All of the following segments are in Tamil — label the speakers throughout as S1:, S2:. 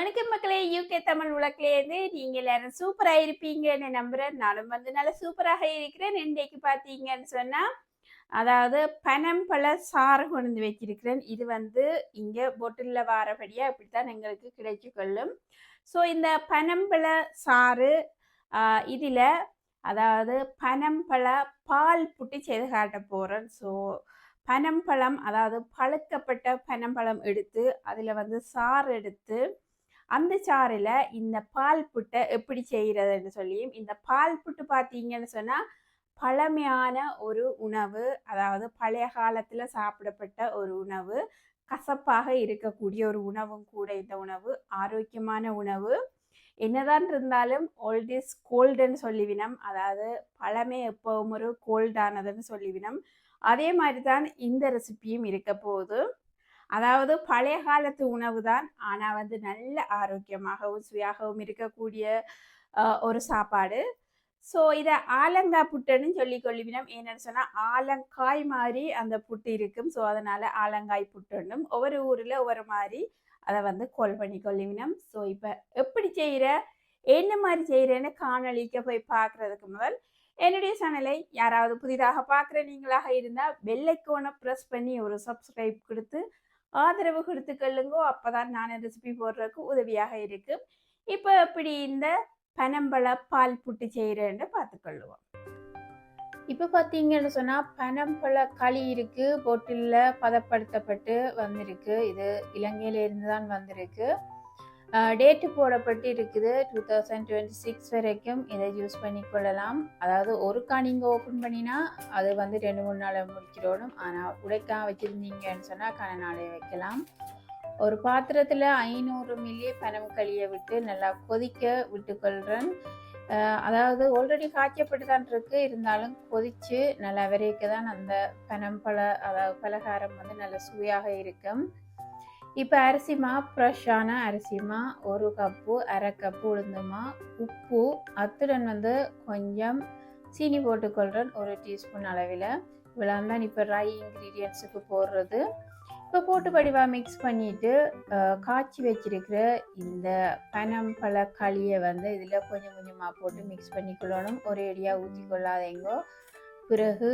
S1: வணக்கம் மக்களே. யூகே தமிழ் உலகிலேருந்து நீங்க எல்லாரும் சூப்பரா இருப்பீங்கன்னு நம்புறேன். நானும் வந்து நல்லா சூப்பராக இருக்கிறேன். இன்றைக்கு பார்த்தீங்கன்னு சொன்னா அதாவது பனம்பழ சாறு கொண்டு வந்து வச்சிருக்கிறேன். இது வந்து இங்க பொட்டிலில் வாரபடியா இப்படித்தான் எங்களுக்கு கிடைச்சு கொள்ளும். ஸோ இந்த பனம்பழ சாறு இதில் அதாவது பனம்பழ பால் புட்டி செய்து காட்ட போகிறேன் ஸோ பனம்பழம் அதாவது பழுக்கப்பட்ட பனம்பழம் எடுத்து அதில் வந்து சாறு எடுத்து அந்த சாறில் இந்த பால் புட்டை எப்படி செய்கிறதுன்னு சொல்லியும் இந்த பால் புட்டு பார்த்தீங்கன்னு சொன்னால் பழமையான ஒரு உணவு அதாவது பழைய காலத்தில் சாப்பிடப்பட்ட ஒரு உணவு கசப்பாக இருக்கக்கூடிய ஒரு உணவும் கூட இந்த உணவு ஆரோக்கியமான உணவு. என்னதான் இருந்தாலும் ஓல்ட் இஸ் கோல்டுன்னு சொல்லிவினம் அதாவது பழமை எப்பவும் ஒரு கோல்டானதுன்னு சொல்லிவினம். அதே மாதிரி தான் இந்த ரெசிபியும் இருக்க போகுது. அதாவது பழைய காலத்து உணவு தான் ஆனால் வந்து நல்ல ஆரோக்கியமாகவும் சுவையாகவும் இருக்கக்கூடிய ஒரு சாப்பாடு. ஸோ இதை ஆலங்காய் புட்டுன்னு சொல்லி கொள்ளுவினம். ஏன்னு சொன்னால் ஆலங்காய் மாதிரி அந்த புட்டு இருக்கும். ஸோ அதனால் ஆலங்காய் புட்டுன்னும். ஒவ்வொரு ஊரில் ஒவ்வொரு மாதிரி அதை வந்து கோல் பண்ணி கொள்ளுவினம். ஸோ இப்போ எப்படி செய்கிற என்ன மாதிரி செய்கிறேன்னு காணொளிக்க போய் பார்க்குறதுக்கு முதல் என்னுடைய சேனலை யாராவது புதிதாக பார்க்குற நீங்களாக இருந்தால் வெள்ளைக்கோனை ப்ரெஸ் பண்ணி ஒரு சப்ஸ்கிரைப் கொடுத்து ஆதரவு கொடுத்து கொள்ளுங்கோ. அப்பதான் நான் ரெசிபி போடுறதுக்கு உதவியாக இருக்கும். இப்போ இப்படி இந்த பனம்பழ பால் புட்டு செய்கிறேன்னு பார்த்துக்கொள்ளுவோம் இப்போ பார்த்தீங்கன்னு சொன்னால் பனம்பழ களி இருக்குது பொட்டிலில் பதப்படுத்தப்பட்டு வந்திருக்கு. இது இலங்கையிலேருந்து தான் வந்திருக்கு. டேட்டு போடப்பட்டு இருக்குது டூ தௌசண்ட் டுவெண்ட்டி சிக்ஸ் வரைக்கும். இதை யூஸ் பண்ணி கொள்ளலாம் அதாவது ஒருக்கா நீங்கள் ஓப்பன் பண்ணினா அது வந்து ரெண்டு மூணு நாளை முடிச்சிடணும் ஆனால் உடைக்கா வச்சுருந்தீங்கன்னு சொன்னால் கன நாளை வைக்கலாம். ஒரு பாத்திரத்தில் ஐநூறு மில்லி பனம் களியை விட்டு நல்லா கொதிக்க விட்டுக்கொள்கிறேன் அதாவது ஆல்ரெடி காய்ச்சப்பட்டு தான் இருக்கு. இருந்தாலும் கொதித்து நல்லா விரைக்க தான் அந்த பனம்பழ அதாவது பலகாரம் வந்து நல்ல சுவையாக இருக்கும். இப்போ அரிசிமா ஃப்ரெஷ்ஷான அரிசிமா ஒரு கப்பு அரை கப்பு உளுந்துமா உப்பு அத்துடன் வந்து கொஞ்சம் சீனி போட்டுக்கொள்கிறேன் ஒரு டீஸ்பூன் அளவில். இவ்வளோ தான் இப்போ ரை இன்க்ரீடியன்ஸுக்கு போடுறது. இப்போ போட்டு படிவாக மிக்ஸ் பண்ணிவிட்டு காய்ச்சி வச்சிருக்கிற இந்த பனம்பழ களியை வந்து இதில் கொஞ்சம் கொஞ்சமாக போட்டு மிக்ஸ் பண்ணிக்கொள்ளணும். ஒரே அடியாக ஊற்றி கொள்ளாதேங்கோ பிறகு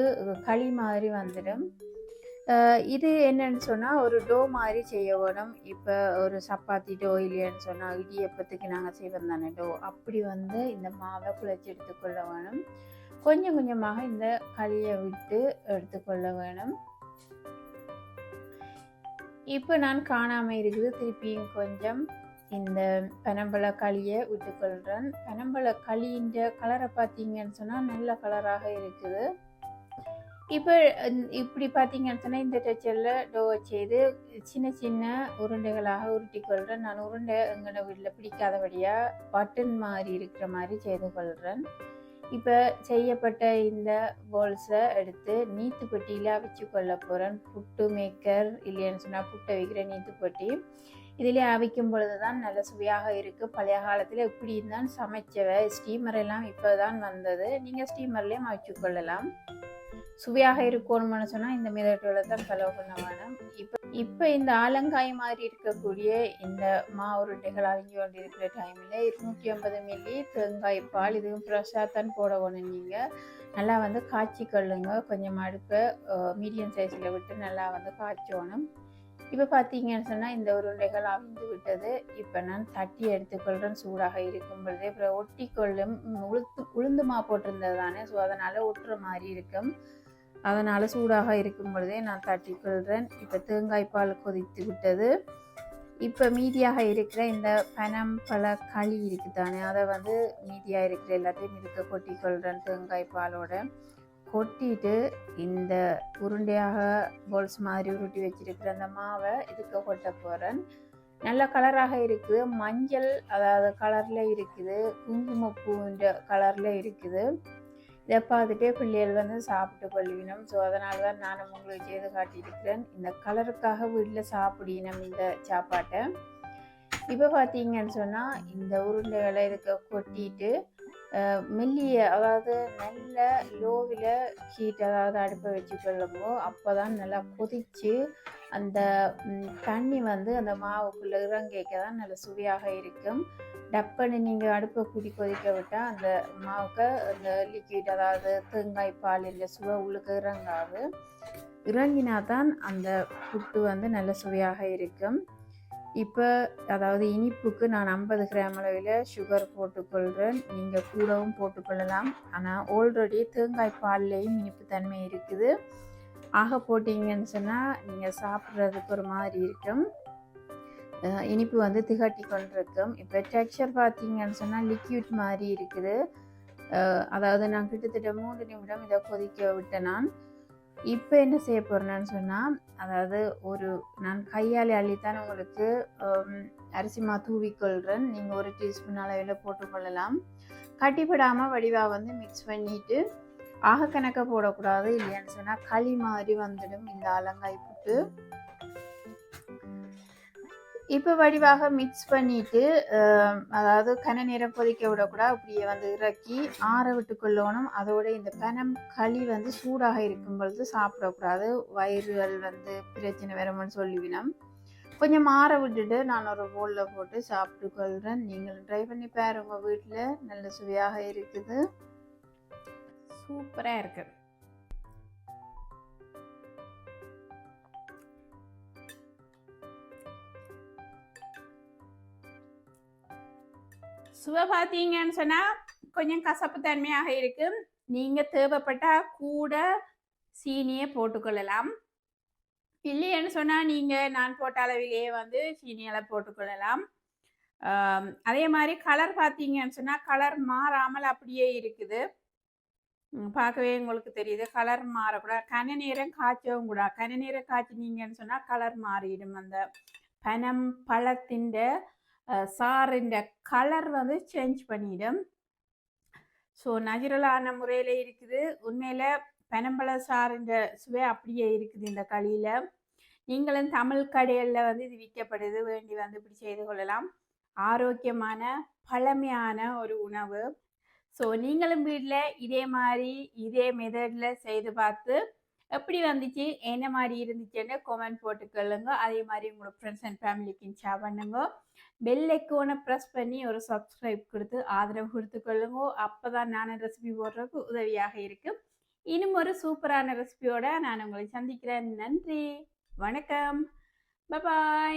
S1: களி மாதிரி வந்துடும். இது என்னன்னு சொன்னால் ஒரு டோ மாதிரி செய்ய வேணும். இப்போ ஒரு சப்பாத்தி டோ இல்லைன்னு சொன்னால் இடியப்பத்துக்கு நாங்கள் செய்வோம் தானே டோ? அப்படி வந்து இந்த மாவை குழைச்சி எடுத்துக்கொள்ள வேணும். கொஞ்சம் கொஞ்சமாக இந்த களியை விட்டு எடுத்துக்கொள்ள வேணும். இப்போ நான் காணாமல் இருக்குது. திருப்பியும் கொஞ்சம் இந்த பனம்பழ களியை விட்டுக்கொள்கிறேன் பனம்பழ களின்ற கலரை பார்த்தீங்கன்னு சொன்னால் நல்ல கலராக இருக்குது. இப்போ இப்படி பார்த்தீங்கன்னு சொன்னால் இந்த டச்சரில் டோ செய்து சின்ன சின்ன உருண்டைகளாக உருட்டி கொள்கிறேன் நான் உருண்டை எங்களோட வீட்டில் பிடிக்காதபடியாக பட்டன் மாதிரி இருக்கிற மாதிரி செய்து கொள்கிறேன் இப்போ செய்யப்பட்ட இந்த போல்ஸை எடுத்து நீத்து பெட்டியில் அவிச்சு கொள்ள போகிறேன் புட்டு மேக்கர் இல்லைன்னு சொன்னால் புட்டை வைக்கிற நீத்து பெட்டி. இதிலே அவிக்கும் பொழுது தான் நல்ல சுவையாக இருக்குது பழைய காலத்தில் இப்படி இருந்தான். சமைச்சவை ஸ்டீமர் எல்லாம் இப்போ தான் வந்தது நீங்கள் ஸ்டீமர்லேயும் அவிச்சு கொள்ளலாம். சுவையாக இருக்கணும்னு சொன்னால் இந்த மிதட்டோவில் தான் செலவு பண்ண வேணும் இப்போ இப்போ இந்த ஆலங்காய் மாதிரி இருக்கக்கூடிய இந்த மா உருட்டைகள் அழிஞ்சு கொண்டு இருக்கிற டைமில் இருநூற்றி ஐம்பது மில்லி தேங்காய் பால் இதுவும் ஃப்ரெஷ்ஷாக தான் போட வேணும் நீங்கள் நல்லா வந்து காய்ச்சி கொள்ளுங்க. கொஞ்சம் அடுப்பை மீடியம் சைஸில் விட்டு நல்லா வந்து காய்ச்சோணும். இப்போ பார்த்தீங்கன்னு சொன்னால் இந்த உருண்டைகள் அவிழ்ந்து விட்டது. இப்போ நான் தட்டி எடுத்துக்கொள்கிறேன் சூடாக இருக்கும் பொழுது அப்புறம் ஒட்டி கொள்ளும் உளுத்து உளுந்து மா போட்டிருந்தது தானே. ஸோ அதனால் ஒட்டுற மாதிரி இருக்கும். அதனால் சூடாக இருக்கும் பொழுதே நான் தட்டி கொள்கிறேன் இப்போ தேங்காய் பால் கொதித்து விட்டது. இப்போ மீதியாக இருக்கிற இந்த பனம் பழ களி இருக்குது தானே அதை வந்து மீதியாக இருக்கிற எல்லாத்தையும் இருக்க கொட்டி கொள்கிறேன் தேங்காய் பாலோட. கொட்டிட்டு இந்த உருண்டையாக பால்ஸ் மாதிரி உருட்டி வச்சிருக்கிற அந்த மாவை இதுக்கு கொட்ட போகிறேன் நல்ல கலராக இருக்குது. மஞ்சள் அதாவது கலரில் இருக்குது. குங்குமப்பூன்ற கலரில் இருக்குது. இதை பார்த்துட்டே பிள்ளைகள் வந்து சாப்பிட்டு கொள்வினோம். ஸோ அதனால தான் நானும் உங்களுக்கு செய்து காட்டியிருக்கிறேன். இந்த கலருக்காக வீட்டில் சாப்பிடினோம் இந்த சாப்பாட்டை. இப்போ பார்த்தீங்கன்னு சொன்னால் இந்த உருண்டைகளை இதுக்கு கொட்டிட்டு மெல்லிய அதாவது நல்ல லோவில் ஹீட் அதாவது அடுப்பை வச்சு கொள்ளும்போ அப்போ தான் நல்லா கொதித்து அந்த தண்ணி வந்து அந்த மாவுக்குள்ளே இறங்கிக்க தான் நல்ல சுவையாக இருக்கும். டப்புன்னு நீங்கள் அடுப்பை கூட்டி கொதிக்க விட்டால் அந்த மாவுக்கு அந்த லிக்விட் அதாவது தேங்காய் பால் இல்லை சுவை உள்ளுக்கு இறங்காது. இறங்கினா தான் அந்த புட்டு வந்து நல்ல சுவையாக இருக்கும். இப்போ அதாவது இனிப்புக்கு நான் ஐம்பது கிராம் அளவில் சுகர் போட்டுக்கொள்கிறேன் நீங்கள் கூடவும் போட்டுக்கொள்ளலாம். ஆனால் ஆல்ரெடி தேங்காய் பால்லையும் இனிப்பு தன்மை இருக்குது. ஆக போட்டிங்கன்னு சொன்னால் நீங்கள் சாப்பிட்றதுக்கு ஒரு மாதிரி இருக்கும். இனிப்பு வந்து திகட்டி கொண்டிருக்கும். இப்போ டெக்ஸ்சர் பார்த்தீங்கன்னு சொன்னால் லிக்யூட் மாதிரி இருக்குது. அதாவது நான் கிட்டத்தட்ட மூன்று நிமிடம் இதை கொதிக்க விட்டேன் நான். இப்போ என்ன செய்ய போகிறேன்னு சொன்னால் அதாவது ஒரு நான் கையால் அள்ளித்தான் உங்களுக்கு ஹம், அரிசி மா தூவிக்கொள்கிறேன் நீங்கள் ஒரு டீஸ்பூன் அளவில் போட்டுக்கொள்ளலாம். கட்டிப்படாமல் வடிவாக வந்து மிக்ஸ் பண்ணிவிட்டு ஆக கணக்க போடக்கூடாது. இல்லையான்னு சொன்னால் களி மாதிரி வந்துடும். இந்த அலங்காய் புட்டு. இப்போ வடிவாக மிக்ஸ் பண்ணிட்டு அதாவது கன நேரம் கொதிக்க விடக்கூடாது அப்படியே வந்து இறக்கி ஆற விட்டு கொள்ளணும். அதோட இந்த பனம் களி வந்து சூடாக இருக்கும் பொழுது சாப்பிடக்கூடாது. வயிறுகள் வந்து பிரச்சனை வரும்னு சொல்லிவினோம். கொஞ்சம் ஆற விட்டுட்டு நான் ஒரு போலில் போட்டு சாப்பிட்டு கொள்கிறேன் நீங்கள் ட்ரை பண்ணி பாரு உங்கள் வீட்டில் நல்ல சுவையாக இருக்குது. சூப்பராக இருக்குது சுவை பார்த்தீங்கன்னு சொன்னால் கொஞ்சம் கசப்பு தன்மையாக இருக்கும். நீங்கள் தேவைப்பட்டால் கூட சீனியை போட்டுக்கொள்ளலாம். இல்லைன்னு சொன்னால் நீங்கள் நான் போட்ட அளவிலேயே வந்து சீனியெல்லாம் போட்டுக்கொள்ளலாம். அதே மாதிரி கலர் பார்த்தீங்கன்னு சொன்னால் கலர் மாறாமல் அப்படியே இருக்குது. பார்க்கவே உங்களுக்கு தெரியுது. கலர் மாறக்கூடாது. கன நேரம் காய்ச்சவும் கூடாது. கன நேரம் காய்ச்சினீங்கன்னு சொன்னால் கலர் மாறிடும். அந்த பனம் பழத்தின் சாறின் கலர் வந்து சேஞ்ச் பண்ணிடும். ஸோ நேச்சுரலான முறையில் இருக்குது. உண்மையில் பெனம்பழ சாறின் சுவை அப்படியே இருக்குது இந்த களியில். நீங்களும் தமிழ் கடைகளில் வந்து இது விற்கப்படுது. வேண்டி வந்து இப்படி செய்து கொள்ளலாம். ஆரோக்கியமான பழமையான ஒரு உணவு. ஸோ நீங்களும் வீட்டில் இதே மாதிரி இதே மெதடில் செய்து பார்த்து எப்படி வந்துச்சு என்ன மாதிரி இருந்துச்சுன்னு கமெண்ட் போட்டுக்கொள்ளுங்க. அதே மாதிரி உங்களோட ஃப்ரெண்ட்ஸ் அண்ட் ஃபேமிலிக்கு ஷேர் பண்ணுங்க. பெல் ஐக்கோனை ப்ரெஸ் பண்ணி ஒரு சப்ஸ்கிரைப் கொடுத்து ஆதரவு கொடுத்துக்கொள்ளுங்க அப்போ தான் நான் ரெசிபி போடுறதுக்கு உதவியாக இருக்கும். இன்னும் ஒரு சூப்பரான ரெசிபியோட நான் உங்களை சந்திக்கிறேன். நன்றி. வணக்கம். பபாய்